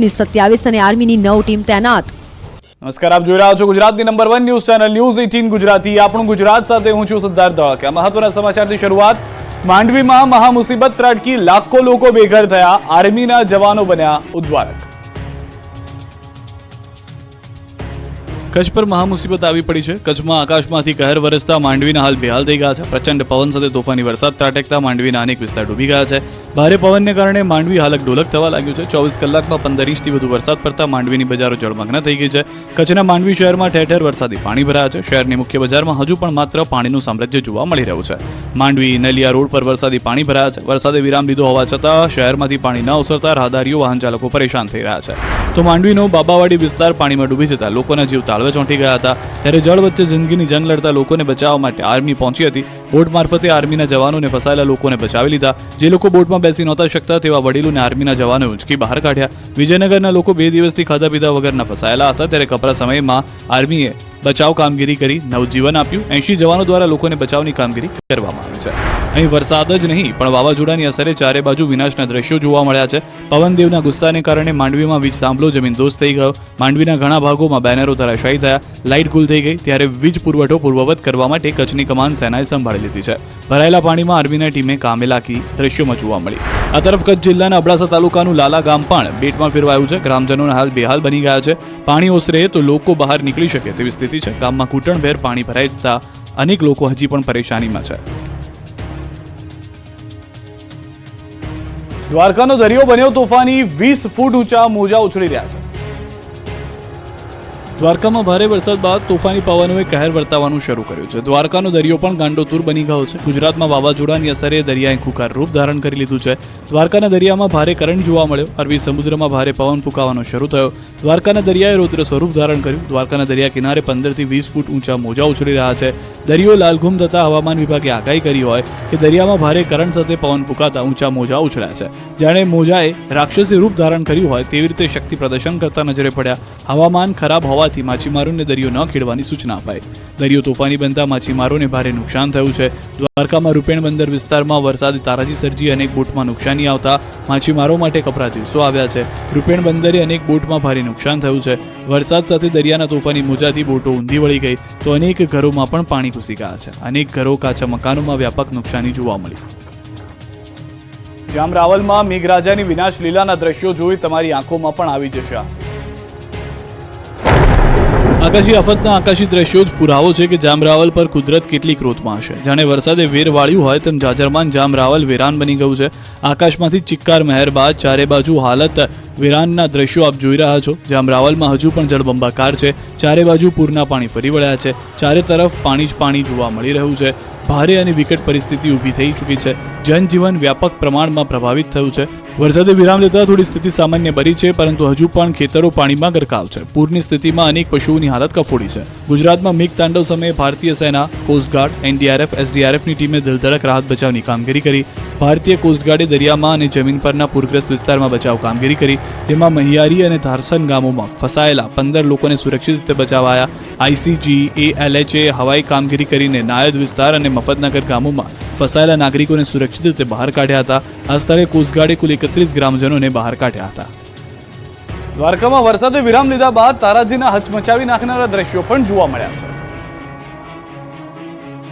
એસડીઆરએફની સત્યાવીસ અને આર્મીની નવ ટીમ તૈનાત. નમસ્કાર, આપ જોઈ રહ્યા છો ગુજરાતની number one news channel news eighteen Gujarati. આપણું ગુજરાત સાથે હું છું સિદ્ધાર્થ ધોળકે મહત્વના સમાચારથી શરૂઆત માંડવીમાં મહામુસીબત ત્રાટકી લાખો લોકો બેઘર થયા. આર્મીના જવાનો બન્યા ઉદ્વારક. કચ્છ પર મહામુસીબત આવી પડી છે. કચ્છમાં આકાશમાંથી કહેર વરસતા માંડવીના હાલ બેહાલ થઈ ગયા છે. પ્રચંડ પવન સાથે તોફાની વરસાદ ત્રાટકતા માંડવીના અનેક વિસ્તાર ડૂબી ગયા છે. ભારે પવનને કારણે માંડવી હાલક ઢોલક થવા લાગ્યું છે. ચોવીસ કલાકમાં પંદર ઇંચથી વધુ વરસાદ પડતા માંડવીની બજારો જળમગ્ન થઈ ગઈ છે. કચ્છના માંડવી શહેરમાં ઠેર ઠેર વરસાદી પાણી ભરાયા છે. શહેરની મુખ્ય બજારમાં હજુ પણ માત્ર પાણીનું સામ્રાજ્ય જોવા મળી રહ્યું છે. માંડવી, નલિયા રોડ પર વરસાદી પાણી ભરાયા છે. વરસાદે વિરામ લીધો હોવા છતાં શહેરમાંથી પાણી ન ઓસરતા રાહદારીઓ વાહન ચાલકો પરેશાન થઈ રહ્યા છે. તો માંડવીનો બાબાવાડી વિસ્તાર પાણીમાં ડૂબી જતા લોકોના જીવ તાળવે ચોંટી ગયા હતા. ત્યારે જળ વચ્ચે જિંદગીની જંગ લડતા લોકોને બચાવવા માટે આર્મી પહોંચી હતી. બોટ મારફતે આર્મીના જવાનોને ફસાયેલા લોકોને બચાવી લીધા. જે લોકો બોટમાં બેસી નહોતા શકતા તેવા વડીલોને આર્મીના જવાનોએ ઉંચકી બહાર કાઢ્યા. વિજયનગરના લોકો બે દિવસથી ખાધા પીધા વગરના ફસાયેલા હતા. ત્યારે કપરા સમયમાં આર્મીએ બચાવ કામગીરી કરી, નવજીવન આપ્યું. એંશી જવાનો દ્વારા લોકોને બચાવની કામગીરી કરવામાં આવી. છે. અહીં વરસાદ જ નહીં, પણ વાવાઝોડાની અસરે ચારે બાજુ વિનાશના દ્રશ્યો જોવા મળ્યા છે. પવનદેવના ગુસ્સાને કારણે માંડવીમાં વીજ થાંભલો જમીન દોસ્ત થઈ ગયો. માંડવીના ઘણા ભાગોમાં બેનરો ધરાશાયી થયા. લાઇટ ગુલ થઈ ગઈ, ત્યારે વીજ પુરવઠો પૂર્વવત કરવા માટે કચ્છની કમાન સેનાએ સંભાળી લીધી છે. ભરાયેલા પાણીમાં આર્મીના ટીમે કામે લાગી દ્રશ્યોમાં જોવા મળી. આ તરફ કચ્છ જિલ્લાના અબડાસા તાલુકાનું લાલા ગામ પણ બેટમાં ફેરવાયું છે. ગ્રામજનોના હાલ બેહાલ બની ગયા છે. પાણી ઓસરે તો લોકો બહાર નીકળી શકે તેવી સ્થિતિ છે. ગામમાં ઘૂંટણભેર પાણી ભરાઈ જતા અનેક લોકો હજી પણ પરેશાનીમાં છે. દ્વારકાનો દરિયો બન્યો તોફાની વીસ ફૂટ ઊંચા મોજા ઉછળી રહ્યા છે. દ્વારકામાં ભારે વરસાદ બાદ તોફાની પવનોએ કહેર વર્તાવાનું શરૂ કર્યું છે. દ્વારકાનો દરિયો પણ ગાંડોતુર બની ગયો છે. ગુજરાતમાં વાવાઝોડાની અસરે દરિયાએ ખુખાર રૂપ ધારણ કરી લીધું છે. દ્વારકાના દરિયામાં ભારે કરંટ જોવા મળ્યો. અરબી સમુદ્રમાં ભારે પવન ફૂંકાવાનો શરૂ થયો. દ્વારકાના દરિયાએ રૌદ્ર સ્વરૂપ ધારણ કર્યું. દ્વારકાના દરિયા કિનારે પંદરથી વીસ ફૂટ ઊંચા મોજા ઉછળી રહ્યા છે. દરિયો લાલઘુમ થતાં હવામાન વિભાગે આગાહી કરી હોય કે દરિયામાં ભારે કરંટ સાથે પવન ફૂંકાતા ઊંચા મોજા ઉછળ્યા છે. જાણે મોજાએ રાક્ષસી રૂપ ધારણ કર્યું હોય તેવી રીતે શક્તિ પ્રદર્શન કરતા નજરે પડ્યા. હવામાન ખરાબ હોવાથી માછીમારોને દરિયો ન ખેડવાની સૂચના અપાઈ. દરિયો તોફાની બનતા માછીમારોને ભારે નુકસાન થયું છે. દ્વારકામાં રૂપેણ બંદર વિસ્તારમાં વરસાદ, તારાજી સર્જી અનેક બોટમાં નુકસાની આવતા માછીમારો માટે કપરા દિવસો આવ્યા છે. રૂપેણ બંદરે અનેક બોટમાં ભારે નુકસાન થયું છે. વરસાદ સાથે દરિયાના તોફાની મોજાથી બોટો ઊંધી વળી ગઈ, તો અનેક ઘરોમાં પણ પાણી ઘૂસી ગયા છે. અનેક ઘરો, કાચા મકાનોમાં વ્યાપક નુકસાની જોવા મળી. જામ રાવલમાં મેઘરાજાની વિનાશ લીલાના દ્રશ્યો જોઈ તમારી આંખોમાં પણ આવી જશે આંસુ. આકાશી આફતના આકાશી દ્રશ્યો જ પુરાવો છે કે જામરાવલ પર કુદરત કેટલી ક્રોધમાં હશે. જાણે વરસાદે વેર વાળ્યું હોય તેમ જાજરમાન જામરાવલ વેરાન બની ગયું છે. આકાશમાંથી ચિક્કાર મહેર બાદ ચારે બાજુ હાલત વેરાનના દ્રશ્યો આપ જોઈ રહ્યા છો જામરાવલમાં હજુ પણ જળબંબાકાર છે. ચારે બાજુ પૂરના પાણી ફરી વળ્યા છે. ચારે તરફ પાણી જ પાણી જોવા મળી રહ્યું છે. ભારે અને વિકટ પરિસ્થિતિ ઊભી થઈ ચૂકી છે. જનજીવન વ્યાપક પ્રમાણમાં પ્રભાવિત થયું છે. વરસાદે વિરામ લેતા થોડી સ્થિતિ સામાન્ય બની છે, પરંતુ હજુ પણ ખેતરો પાણીમાં ગરકાવ છે. પૂરની સ્થિતિમાં અનેક પશુઓની હાલત કફોડી છે. ગુજરાતમાં મિગ તાંડવ સમયે ભારતીય સેના કોસ્ટગાર્ડ એનડીઆરએફ એસડીઆરએફની ટીમે દલધડક રાહત બચાવની કામગીરી કરી. ભારતીય કોસ્ટગાર્ડે દરિયામાં અને જમીન પરના પૂરગ્રસ્ત વિસ્તારમાં બચાવ કામગીરી કરી. જેમાં મહિયારી અને ધારસન ગામોમાં ફસાયેલા પંદર લોકોને સુરક્ષિત રીતે બચાવાયા. આઈસીજી, એએલએચએ, હવાઈ કામગીરી કરીને નાયદ વિસ્તાર અને મફતનગર ગામોમાં ફસાયેલા નાગરિકોને સુરક્ષિત રીતે બહાર કાઢ્યા હતા. આ સ્થળે કોસ્ટગાર્ડે કુલ એકત્રીસ ગ્રામજનોને બહાર કાઢ્યા હતા. દ્વારકામાં વરસાદે વિરામ લીધા બાદ તારાજીના હચમચાવી નાખનારા દ્રશ્યો પણ જોવા મળ્યા છે.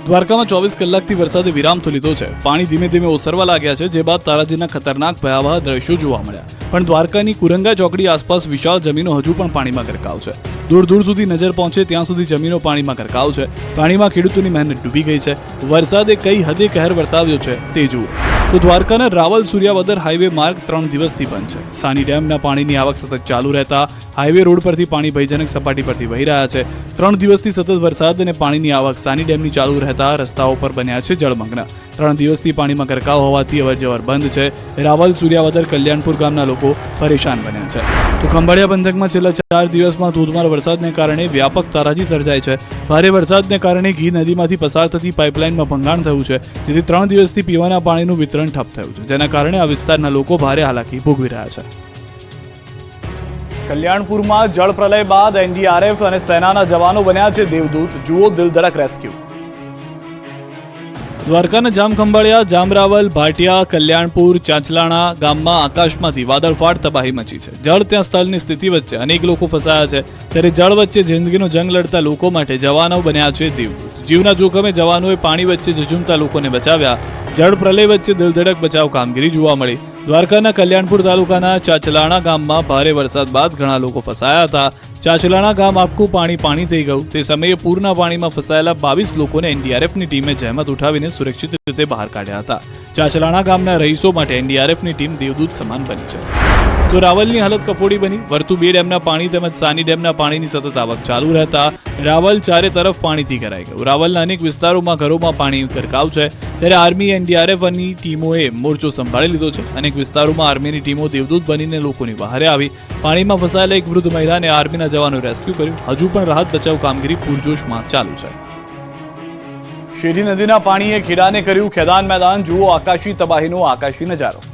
દ્વારકામાં ચોવીસ કલાકથી વરસાદે વિરામ તો લીધો છે. પાણી ધીમે ધીમે ઓસરવા લાગ્યા છે, જે બાદ તારાજીના ખતરનાક ભયાવહ દ્રશ્યો જોવા મળ્યા. પણ દ્વારકાની કુરંગા ચોકડી આસપાસ વિશાળ જમીનો હજુ પણ પાણીમાં ગરકાવ છે. દૂર દૂર સુધી નજર પહોંચે ત્યાં સુધી જમીનો પાણીમાં ગરકાવ છે. પાણીમાં ખેડૂતોની મહેનત ડૂબી ગઈ છે. વરસાદે કઈ હદે કહેર વર્તાવ્યો છે, તે જુઓ. તો દ્વારકાના રાવલ સૂર્યાવદર હાઈવે માર્ગ ત્રણ દિવસથી બંધ છે. સાની ડેમના પાણીની આવક સતત ચાલુ રહેતા હાઈવે રોડ પરથી પાણી ભયજનક સપાટી પરથી વહી રહ્યા છે. ત્રણ દિવસથી સતત વરસાદ અને પાણીની આવક સાની ડેમની ચાલુ રહેતા રસ્તાઓ પર બન્યા છે જળમગ્ન. ત્રણ દિવસથી પાણીમાં ગરકાવ હોવાથી અવરજવર બંધ છે. રાવલ સૂર્યાવદર કલ્યાણપુર ગામના લોકો પરેશાન બન્યા છે. તો ખંભાળિયા પંથકમાં છેલ્લા ચાર દિવસમાં ધોધમાર વરસાદને કારણે વ્યાપક તારાજી સર્જાય છે. ભારે વરસાદને કારણે ઘી નદીમાંથી પસાર થતી પાઇપલાઇનમાં ભંગાણ થયું છે. જેથી ત્રણ દિવસથી પીવાના પાણીનું વિતરણ ઠપ થયું છે, જેના કારણે આ વિસ્તારના લોકો ભારે હાલાકી ભોગવી રહ્યા છે. કલ્યાણપુરમાં જળ પ્રલય બાદ એનડીઆરએફ અને સેનાના જવાનો બન્યા છે દેવદૂત. જુઓ દિલધડક રેસ્ક્યુ. દ્વારકાના જામખંભાળિયા જામરાવલ ભાટિયા, કલ્યાણપુર, ચાંચલાણા ગામમાં આકાશમાંથી વાદળફાટ તબાહી મચી છે. જળ ત્યાં સ્થળની સ્થિતિ વચ્ચે અનેક લોકો ફસાયા છે. ત્યારે જળ વચ્ચે જિંદગીનો જંગ લડતા લોકો માટે જવાનો બન્યા છે દેવદૂત જીવના જોખમે જવાનોએ પાણી વચ્ચે ઝઝુમતા લોકોને બચાવ્યા. જળ પ્રલય વચ્ચે દિલધડક બચાવ કામગીરી જોવા મળી. દ્વારકાના કલ્યાણપુર તાલુકાના ચાચલાણા ગામમાં ભારે વરસાદ બાદ ઘણા લોકો ફસાયા હતા. ચાચલાણા ગામ આખું પાણી પાણી થઈ ગયું. તે સમયે પૂરના પાણીમાં ફસાયેલા બાવીસ લોકોને એનડીઆરએફની ટીમે જહેમત ઉઠાવીને સુરક્ષિત રીતે બહાર કાઢ્યા હતા. ચાચલાણા ગામના રહીશો માટે એનડીઆરએફની ટીમ દેવદૂત સમાન બની છે. તો રાવલની હાલત કફોડી બની. વર્તુ બે ડેમના પાણી તેમજ સાની ડેમના પાણીની સતત આવક ચાલુ રહેતા રાવલ ચારે તરફ પાણીથી ઘરાઈ ગયું. રાવલના અનેક વિસ્તારોમાં ઘરોમાં પાણી ગરકાવ છે. ત્યારે આર્મી એનડીઆરએફની ટીમોએ મોરચો સંભાળી લીધો છે. અનેક વિસ્તારોમાં આર્મીની ટીમો દેવદૂત બનીને લોકોની બહાર આવી. પાણીમાં ફસાયેલા એક વૃદ્ધ મહિલાને આર્મીના જવાનો રેસ્ક્યુ કર્યું. હજુ પણ રાહત બચાવ કામગીરી પૂરજોશમાં ચાલુ છે. શેરી નદીના પાણીએ ખેડાને કર્યું ખેદાન મેદાન. જુઓ આકાશી તબાહીનો આકાશી નજારો.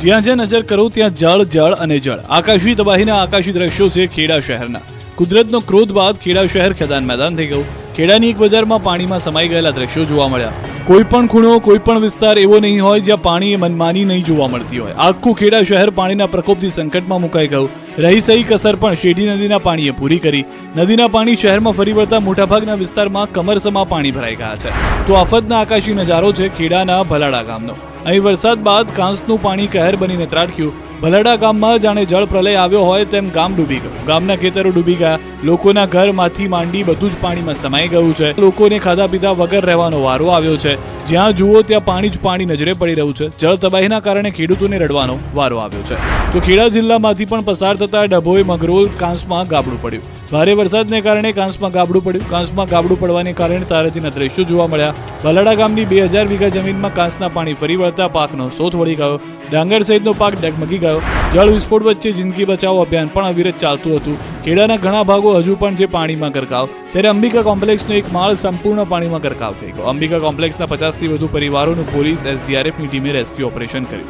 જ્યાં જ્યાં નજર કરો ત્યાં જળ જળ અને જળ. આકાશી તબાહીના આકાશી દ્રશ્યો છે ખેડા શહેરના. કુદરતનો ક્રોધ બાદ ખેડા શહેર ખેદાન મેદાન થઈ ગયું. ખેડાની એક બજારમાં પાણીમાં સમાઈ ગયેલા દ્રશ્યો જોવા મળ્યા. કોઈ પણ ખૂણો કોઈ પણ વિસ્તાર એવો નહીં હોય જ્યાં પાણી મનમાની નહીં જોવા મળતી હોય. આખું ખેડા શહેર પાણીના પ્રકોપથી સંકટમાં મુકાઈ ગયું. રહી સહી કસર પણ શેઢી નદીના પાણીએ પૂરી કરી. નદીના પાણી શહેરમાં ફરી વળતા મોટાભાગના વિસ્તારમાં કમરસમાં પાણી ભરાઈ ગયા છે. તો આફતના આકાશી નજારો છે ખેડાના ભલાડા ગામનો. અહીં વરસાદ બાદ કાંસનું પાણી કહેર બનીને ત્રાટક્યું. ભલાડા ગામમાં જાણે જળ પ્રલય આવ્યો હોય તેમ ગામ ડૂબી ગયું. ગામના ખેતરો ડૂબી ગયા. લોકોના ઘરમાંથી માંડી બધું જ પાણીમાં સમાઈ ગયું છે. લોકોને ખાધા પીધા વગર રહેવાનો વારો આવ્યો છે. જ્યાં જુઓ ત્યાં પાણી જ પાણી નજરે પડી રહ્યું છે. જળ તબાહીના કારણે ખેડૂતોને રડવાનો વારો આવ્યો છે. તો ખેડા જિલ્લામાંથી પણ પસાર થતા ડભોઈ, મગરોલ, કાંસમાં ગાબડું પડ્યું. ભારે વરસાદને કારણે કાંસમાં ગાબડું પડ્યું. કાંસમાં ગાબડું પડવાને કારણે તારાજીના દ્રશ્યો જોવા મળ્યા. ભલાડા ગામની બે હજાર વીઘા જમીનમાં કાંસના પાણી ફરી વળતા પાકનો સોથ વળી ગયો. ડાંગર સહિતનો પાક ડગમગી ગયો. જળ વિસ્ફોટ વચ્ચે જિંદગી બચાવો અભિયાન પણ અવિરત ચાલતું હતું. ખેડાના ઘણા ભાગો હજુ પણ છે પાણીમાં ગરકાવ ત્યારે અંબિકા કોમ્પ્લેક્સનો એક માળ સંપૂર્ણ પાણીમાં ગરકાવ થઈ ગયો. અંબિકા કોમ્પ્લેક્સના પચાસથી વધુ પરિવારોનું પોલીસ એસડીઆરએફની ટીમે રેસ્ક્યુ ઓપરેશન કર્યું.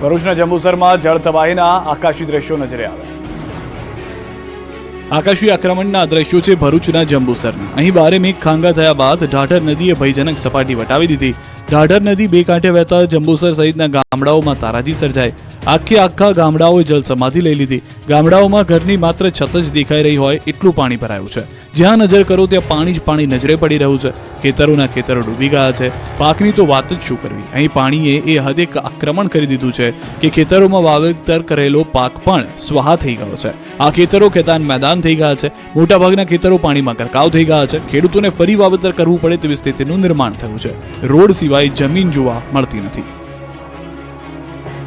ભરૂચના જંબુસરમાં જળ તબાહીના આકાશી દ્રશ્યો નજરે આવ્યા આકાશી આક્રમણના દ્રશ્યો છે ભરૂચના જંબુસરના અહીં બારે મેઘ ખાંગા થયા બાદ ઢાઢર નદીએ ભયજનક સપાટી વટાવી દીધી. ઢાઢર નદી બે કાંઠે વહેતા જંબુસર સહિતના ગામડાઓમાં તારાજી સર્જાય. આખે આખા ગામડાઓએ જલસમાધિ લઈ લીધી. ગામડાઓમાં ઘરની માત્ર છત જ દેખાઈ રહી હોય એટલું પાણી ભરાયું છે. જ્યાં નજર કરો ત્યાં પાણી જ પાણી નજરે પડી રહ્યું છે. ખેતરોના ખેતરો ડૂબી ગયા છે. પાકની તો વાત જ શું કરવી? અહીં પાણીએ એ હદે આક્રમણ કરી દીધું છે કે ખેતરોમાં વાવેતર કરેલો પાક પણ સ્વાહા થઈ ગયો છે. આ ખેતરો ખેતાન મેદાન થઈ ગયા છે. મોટાભાગના ખેતરો પાણીમાં ગરકાવ થઈ ગયા છે. ખેડૂતોને ફરી વાવેતર કરવું પડે તેવી સ્થિતિનું નિર્માણ થયું છે. રોડ સિવાય જમીન જોવા મળતી નથી.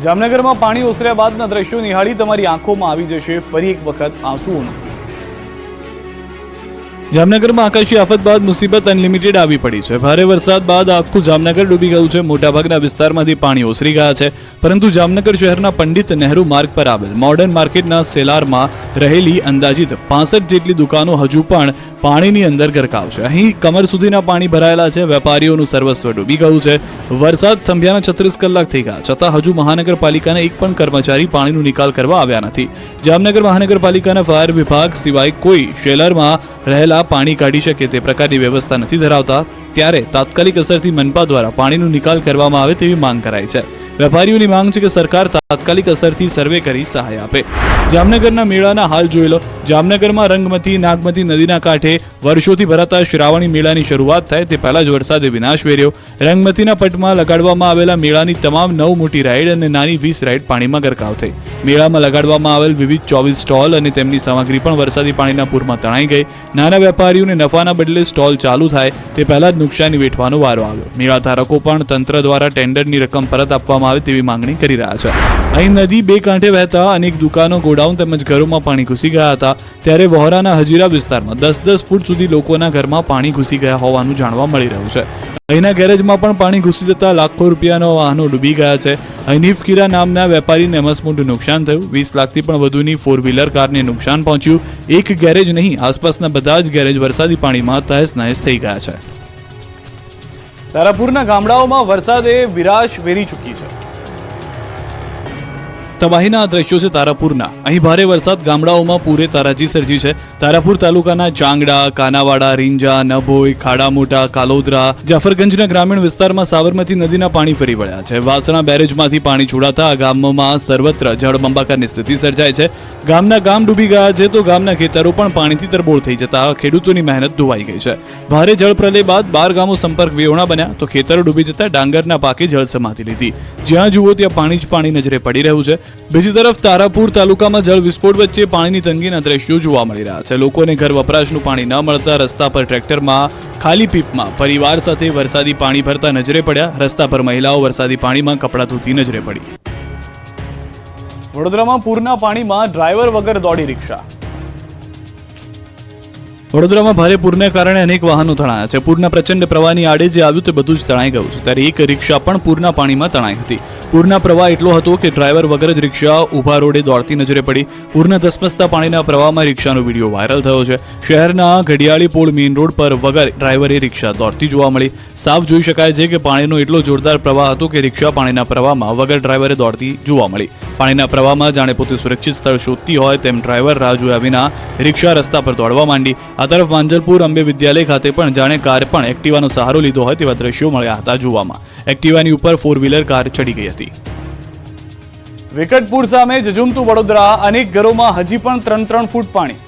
જામનગરમાં પાણી ઓસર્યા બાદના દ્રશ્યો નિહાળી તમારી આંખોમાં આવી જશે. ફરી એક વખત આંસુઓનો. જામનગરમાં આકાશી આફત બાદ મુસીબત અનલિમિટેડ આવી પડી છે. ભારે વરસાદ બાદ આખું જામનગર ડૂબી ગયું છે. મોટાભાગના વિસ્તારમાંથી પાણી ઓસરી ગયા છે. પરંતુ જામનગર શહેરના પંડિત નહેરુ માર્ગ પર આવેલ મોડર્ન માર્કેટના સેલારમાં રહેલી અંદાજિત પાસઠ જેટલી દુકાનો હજુ પણ પાણીની અંદર ગરકાવશે અહીં કમર સુધીના પાણી ભરાયેલા છે, વેપારીઓનું સર્વસ્વ ડૂબી ગયું છે. વરસાદ થંભ્યાના છત્રીસ કલાક થઈ ગયા. છતાં હજુ મહાનગરપાલિકાના એક પણ કર્મચારી પાણીનો નિકાલ કરવા આવ્યા નથી. જામનગર મહાનગરપાલિકાના ફાયર વિભાગ સિવાય કોઈ શેલરમાં રહેલા પાણી કાઢી શકે તે પ્રકારની વ્યવસ્થા નથી ધરાવતા. ત્યારે તાત્કાલિક અસરથી મનપા દ્વારા પાણીનો નિકાલ કરવામાં આવે તેવી માંગ કરાઈ છે. વેપારીઓની માંગ છે કે સરકાર તાત્કાલિક અસરથી સર્વે કરી સહાય આપે. જામનગરના મેળાના હાલ જોઈ લો. જામનગરમાં રંગમતી, નાગમતી નદીના કાંઠે વર્ષોથી ભરાતા શ્રાવણી મેળાની શરૂઆત થાય તે પહેલા જ વરસાદે વિનાશ વેર્યો. રંગમતીના પટમાં લગાડવામાં આવેલા મેળાની તમામ નવ મોટી રાઈડ અને નાની વીસ રાઈડ પાણીમાં ગરકાવ થઈ. મેળામાં લગાડવામાં આવેલ વિવિધ ચોવીસ સ્ટોલ અને તેમની સામગ્રી પણ વરસાદી પાણીના પૂરમાં તણાઈ ગઈ. નાના વેપારીઓને નફાના બદલે સ્ટોલ ચાલુ થાય તે પહેલા જ નુકસાની વેઠવાનો વારો આવ્યો. મેળા ધારકો પણ તંત્ર દ્વારા ટેન્ડરની રકમ પરત આપવામાં આવે તેવી માંગણી કરી રહ્યા છે. અહીં નદી બે કાંઠે વહેતા અનેક દુકાનો ગોડાઉન તેમજ ઘરોમાં પાણી ઘૂસી ગયા હતા. ત્યારે વહોરાના હજીરા વિસ્તારમાં દસ દસ ફૂટ સુધી લોકોના ઘરમાં પાણી ઘૂસી ગયા હોવાનું જાણવા મળી રહ્યું છે. અહીંના ગેરેજમાં પણ પાણી ઘૂસી જતા લાખો રૂપિયાનો વાહનો ડૂબી ગયા છે. હનીફ કીરા નામના વેપારીને મસમોટું નુકસાન થયું. વીસ લાખથી પણ વધુની ફોર વ્હીલર કારને નુકસાન પહોંચ્યું. એક ગેરેજ નહીં, આસપાસના બધા જ ગેરેજ વરસાદી પાણીમાં તહેસ નહેસ થઈ ગયા છે. તારાપુરના ગામડાઓમાં વરસાદે વિરાશ વેરી ચૂકી છે. તબાહીના દ્રશ્યો છે તારાપુરના. અહીં ભારે વરસાદ ગામડાઓમાં પૂરે તારાજી સર્જી છે. તારાપુર તાલુકાના ચાંગડા, કાનાવાડા, રીંજા, નભોઈ ખાડા મોટા કાલોદરા, જાફરગંજના ગ્રામીણ વિસ્તારમાં સાબરમતી નદીના પાણી ફરી વળ્યા છે. વાસણા બેરેજમાંથી પાણી છોડાતા આ ગામમાં સર્વત્ર જળબંબાકારની સ્થિતિ સર્જાય છે. ગામના ગામ ડૂબી ગયા છે તો ગામના ખેતરો પણ પાણીથી તરબોળ થઈ જતા ખેડૂતોની મહેનત ધોવાઈ ગઈ છે. ભારે જળપ્રલય બાદ બાર ગામો સંપર્ક વિહોણા બન્યા તો ખેતરો ડૂબી જતા ડાંગરના પાકે જળ સમાતી લીધી. જ્યાં જુઓ ત્યાં પાણી જ પાણી નજરે પડી રહ્યું છે. બીજી તરફ તારાપુર તાલુકામાં જળ વિસ્ફોટ વચ્ચે પાણીની તંગીના દ્રશ્યો જોવા મળી રહ્યા છે. લોકોને ઘર વપરાશનું પાણી ન મળતા રસ્તા પર ટ્રેક્ટરમાં ખાલી પીપમાં પરિવાર સાથે વરસાદી પાણી ભરતા નજરે પડ્યા. રસ્તા પર મહિલાઓ વરસાદી પાણીમાં કપડાં ધોતી નજરે પડી. વડોદરામાં પૂરના પાણીમાં ડ્રાઈવર વગર દોડી રિક્ષા. વડોદરામાં ભારે પૂરને કારણે અનેક વાહનો તણાયા છે. પૂરના પ્રચંડ પ્રવાહની આડે જે આવ્યું તે બધું જ તણાઈ ગયું છે. ત્યારે એક રિક્ષા પણ પૂરના પાણીમાં તણાઈ હતી. પૂરના પ્રવાહ એટલો હતો કે ડ્રાઈવર વગર જ રિક્ષા ઊભા રોડે દોડતી નજરે પડી. પૂરના ધસમસતા પાણીના પ્રવાહમાં રિક્ષાનો વીડિયો વાયરલ થયો છે. શહેરના ઘડિયાળી પોળ મેઇન રોડ પર વગર ડ્રાઈવરે રિક્ષા દોડતી જોવા મળી. સાફ જોઈ શકાય છે કે પાણીનો એટલો જોરદાર પ્રવાહ હતો કે રિક્ષા પાણીના પ્રવાહમાં વગર ડ્રાઈવરે દોડતી જોવા મળી. પાણીના પ્રવાહમાં જાણે પોતે સુરક્ષિત સ્થળ શોધતી હોય તેમ ડ્રાઈવર રાહ જોયા વિના રિક્ષા રસ્તા પર દોડવા માંડી. આ તરફ માંજલપુર અંબે વિદ્યાલય ખાતે પણ જાણે કાર પણ એક્ટિવાનો સહારો લીધો હોય તેવા દ્રશ્યો મળ્યા હતા જોવામાં. એક્ટિવાની ઉપર ફોર વ્હીલર કાર ચડી ગઈ હતી. વિકટપુર સામે જજુમતું વડોદરા અનેક ઘરોમાં હજી પણ ત્રણ ત્રણ ફૂટ પાણી.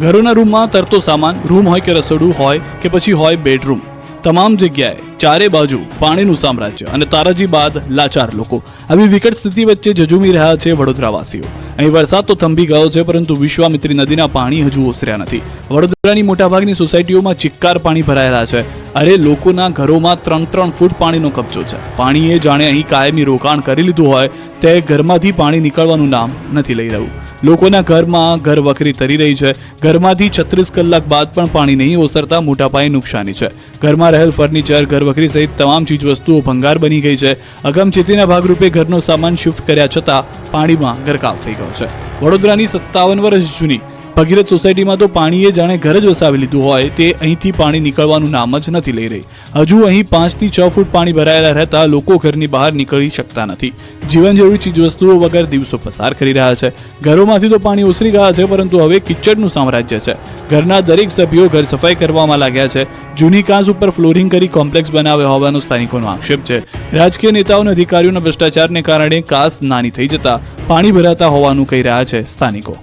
ઘરોના રૂમમાં તરતો સામાન રૂમ હોય કે રસોડું હોય કે પછી હોય બેડરૂમ તમામ જગ્યાએ ચારે બાજુ પાણીનું સામ્રાજ્ય અને તારાજી બાદ લાચાર લોકો. આવી વિકટ સ્થિતિ વચ્ચે જજુમી રહ્યા છે વડોદરાવાસીઓ. અહીં વરસાદ તો થંભી ગયો છે, પરંતુ વિશ્વામિત્રી નદીના પાણી હજુ ઓસર્યા નથી. વડોદરાની મોટાભાગની સોસાયટીઓમાં ચિક્કાર પાણી ભરાયેલા છે. અરે, લોકોના ઘરોમાં ત્રણ ત્રણ ફૂટ પાણીનો કબજો છે. પાણીએ જાણે અહીં કાયમી રોકાણ કરી લીધું હોય, તે ઘરમાંથી પાણી નીકળવાનું નામ નથી લઈ રહ્યું. લોકોના ઘરમાં ઘર વખરી તરી રહી છે. ઘરમાંથી છત્રીસ કલાક બાદ પણ પાણી નહીં ઓસરતા મોટા પાયે નુકસાની છે. ઘરમાં રહેલ ફર્નિચર, ઘર વખરી સહિત તમામ ચીજવસ્તુઓ ભંગાર બની ગઈ છે. અગમચેતીના ભાગરૂપે ઘરનો સામાન શિફ્ટ કર્યા છતાં પાણીમાં ગરકાવ થઈ ગયો છે. વડોદરાની સત્તાવન વર્ષ જૂની ભગીરથ સોસાયટીમાં તો પાણીએ જાણે ઘર જ વસાવી લીધું હોય, તે અહીંથી પાણી નીકળવાનું નામ જ નથી લઈ રહી. હજુ અહીં પાંચથી છ ફૂટ પાણી ભરાયેલા રહેતા લોકો ઘરની બહાર નીકળી શકતા નથી. જીવન જરૂરી ચીજવસ્તુઓ વગર દિવસો પસાર કરી રહ્યા છે. ઘરોમાંથી તો પાણી ઓસરી ગયા છે, પરંતુ હવે કિચડનું સામ્રાજ્ય છે. ઘરના દરેક સભ્યો ઘર સફાઈ કરવામાં લાગ્યા છે. જૂની કાંસ ઉપર ફ્લોરિંગ કરી કોમ્પ્લેક્સ બનાવ્યા હોવાનો સ્થાનિકોનો આક્ષેપ છે. રાજકીય નેતાઓ અને અધિકારીઓના ભ્રષ્ટાચારને કારણે કાસ નાની થઈ જતા પાણી ભરાતા હોવાનું કહી રહ્યા છે સ્થાનિકો.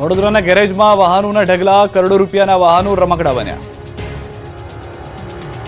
વડોદરાના ગેરેજમાં વાહનોના ઢગલા, કરોડો રૂપિયાના વાહનો રમકડા બન્યા.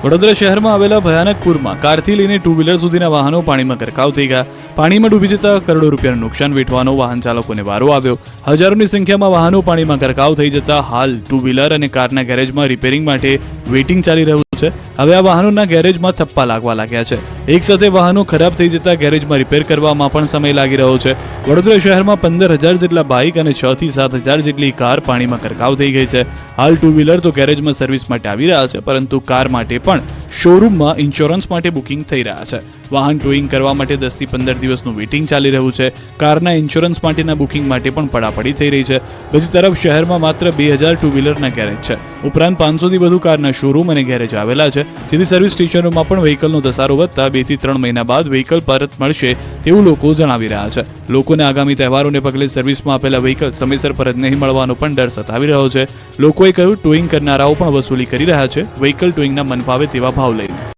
વડોદરા શહેરમાં આવેલા ભયાનક પૂરમાં કારથી લઈને ટુ વ્હીલર સુધીના વાહનો પાણીમાં ગરકાવ થઈ ગયા. પાણીમાં ડૂબી જતા કરોડો રૂપિયાનું નુકસાન વેઠવાનો વાહન ચાલકોને વારો આવ્યો. હજારોની સંખ્યામાં વાહનો પાણીમાં ગરકાવ થઈ જતા હાલ ટુ વ્હીલર અને કારના ગેરેજમાં રિપેરિંગ માટે વેઇટિંગ ચાલી રહ્યું છે. હવે આ વાહનોના ગેરેજમાં થપ્પા લાગવા લાગ્યા છે. એક સાથે વાહનો ખરાબ થઈ જતા ગેરેજમાં રિપેર કરવામાં પણ સમય લાગી રહ્યો છે. વડોદરા શહેરમાં પંદર હજાર જેટલા બાઇક અને છ થી સાત હજાર જેટલી કાર પાણીમાં ગરકાવ થઈ ગઈ છે. હાલ ટુ વ્હીલર તો ગેરેજમાં સર્વિસ માટે આવી રહ્યા છે, પરંતુ કાર માટે પણ શોરૂમમાં ઇન્સ્યોરન્સ માટે બુકિંગ થઈ રહ્યા છે. વાહન ટોઈંગ કરવા માટે દસથી પંદર દિવસનું વેઇટિંગ ચાલી રહ્યું છે. કારના ઇન્સ્યોરન્સ માટેના બુકિંગ માટે પણ પડાપડી થઈ રહી છે. બીજી તરફ શહેરમાં માત્ર બે હજાર ટુ વ્હીલરના ગેરેજ છે. ઉપરાંત પાંચસોથી વધુ કારના શોરૂમ અને ગેરેજ આવેલા છે. જેથી સર્વિસ સ્ટેશનોમાં પણ વ્હીકલનો ધસારો વધતા બેથી ત્રણ મહિના બાદ વ્હીકલ પરત મળશે તેવું લોકો જણાવી રહ્યા છે. લોકોને આગામી તહેવારોને પગલે સર્વિસમાં આપેલા વ્હીકલ સમયસર પરત નહીં મળવાનો પણ ડર સતાવી રહ્યો છે. લોકોએ કહ્યું ટોઈંગ કરનારાઓ પણ વસૂલી કરી રહ્યા છે. વ્હીકલ ટોઈંગના મનફાવે તેવા ભાવ લઈને.